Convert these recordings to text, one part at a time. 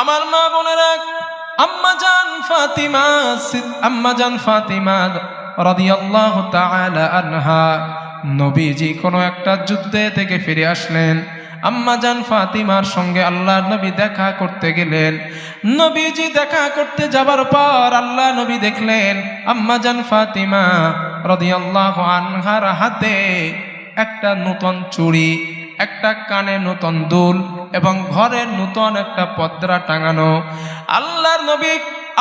আমার মা বোনেরা, আম্মা জান ফাতিমা আম্মা জান ফাতিমা রাদিয়াল্লাহু তাআলা আনহা, নবীজি কোনো একটা যুদ্ধে থেকে ফিরে আসলেন। আম্মা জান ফাতিমার সঙ্গে আল্লাহর নবী দেখা করতে গেলেন। নবীজি দেখা করতে যাবার পর আল্লাহ নবী দেখলেন, আম্মা জান ফাতিমা রাদিয়াল্লাহু আনহার হাতে একটা নতুন চুড়ি একটা কানে নতুন দুল এবং ঘরের নতুন একটা পদ্রা টাঙানো। আল্লাহর নবী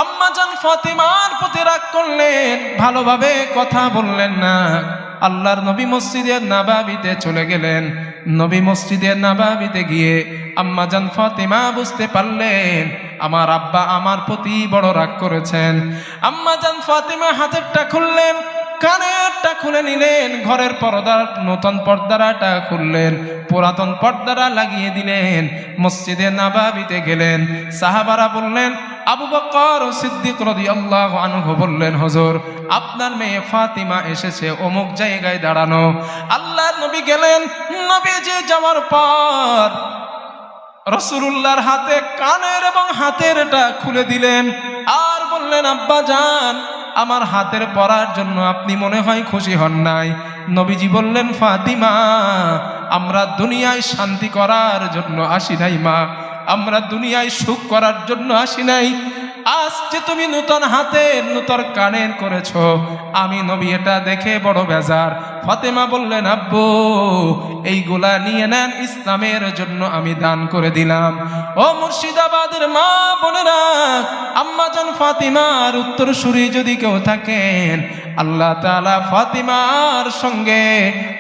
আম্মাজান ফাতিমার প্রতি রাগ করলেন, ভালোভাবে কথা বললেন না। আল্লাহর নবী মসজিদের নাবাবিতে চলে গেলেন। নবী মসজিদের নাবাবিতে গিয়ে আম্মাজান ফাতিমা বুঝতে পারলেন, আমার আব্বা আমার প্রতি বড় রাগ করেছেন। আম্মাজান ফাতিমা হাতেরটা খুললেন কানেরটা খুলে নিলেন, ঘরের পর্দার নতুন পর্দারাটা খুললেন, পুরাতন পর্দারা লাগিয়ে দিলেন, মসজিদে নাবাবিতে গেলেন। সাহাবারা বললেন, আবু বকর সিদ্দিক আল্লাহ আনহু বললেন, হুজুর, আপনার মেয়ে ফাতিমা এসেছে, অমুক জায়গায় দাঁড়ানো। আল্লাহ নবী গেলেন, নবীজি যাওয়ার পর রসুলুল্লাহর হাতে কানের এবং হাতেরটা খুলে দিলেন। আর বললেন, আব্বা, যান। আমার হাতের পরার জন্য আপনি মনে হয় খুশি হন নাই। নবীজি বললেন, ফাতিমা, আমরা দুনিয়ায় শান্তি করার জন্য আসি নাই, মা। আমরা দুনিয়ায় সুখ করার জন্য আসি নাই। আজ যে তুমি নূতন হাতের নূতন কানের করেছ, আমি নবী এটা দেখে বড় বেজার। ফতেমা বললেন, আব্বু, এইগুলা নিয়ে নেন, ইসলামের জন্য আমি দান করে দিলাম। ও মুর্শিদাবাদের মা বোনেরা আম্মাজান ফাতিমার উত্তর সুরি যদি কেউ থাকেন, আল্লাহ তালা ফাতিমার সঙ্গে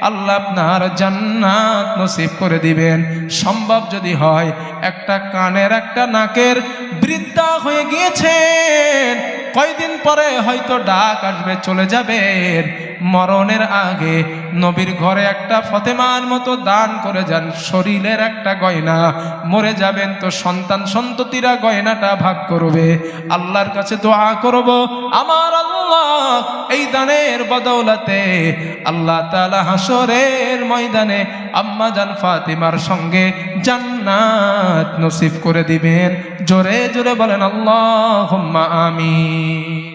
আল্লাহ আপনার জান্নাত নসিব করে দিবেন। সম্ভব যদি হয়, একটা কানের, একটা নাকের বৃদ্ধা হয়ে গিয়েছেন কয়দিন পরে হয়তো ডাক আসবে, চলে যাবে মরণের আগে নবীর ঘরে একটা ফতেমার মতো দান করে যান। শরীরের একটা গয়না, মরে যাবেন তো সন্তান সন্ততিরা গয়নাটা ভাগ করবে। আল্লাহর কাছে দোয়া করব, আমার আল্লাহ, এই দানের বদৌলতে আল্লাহ তালা হাসরের ময়দানে আম্মা জান ফাতিমার সঙ্গে জান্নাত নসিব করে দিবেন। জোরে জোরে বলেন আল্লাহ আমিন।